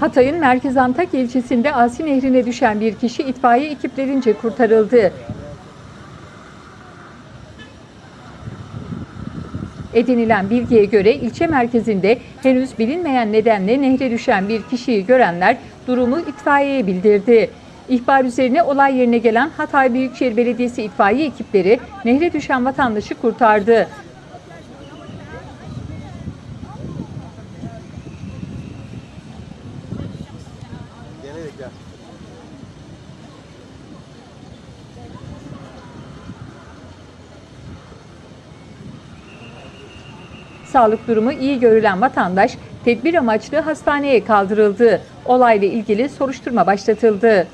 Hatay'ın Merkez Antakya ilçesinde Asi Nehri'ne düşen bir kişi itfaiye ekiplerince kurtarıldı. Edinilen bilgiye göre ilçe merkezinde henüz bilinmeyen nedenle nehre düşen bir kişiyi görenler durumu itfaiyeye bildirdi. İhbar üzerine olay yerine gelen Hatay Büyükşehir Belediyesi itfaiye ekipleri nehre düşen vatandaşı kurtardı. Sağlık durumu iyi görülen vatandaş tedbir amaçlı hastaneye kaldırıldı. Olayla ilgili soruşturma başlatıldı.